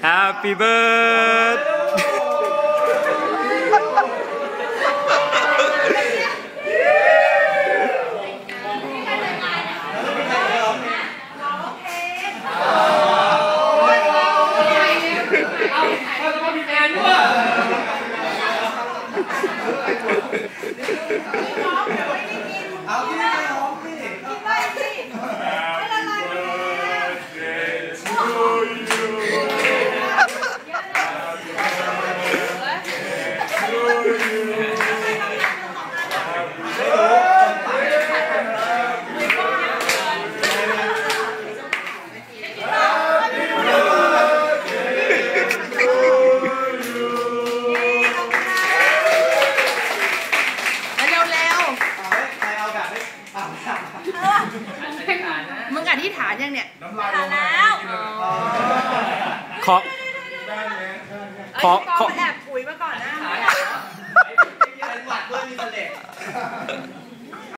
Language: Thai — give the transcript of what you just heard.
Happy birthday อาไม่เอามึงอธิษฐานยังเนี่ยผ่านแล้ว ขอขอขอแอบ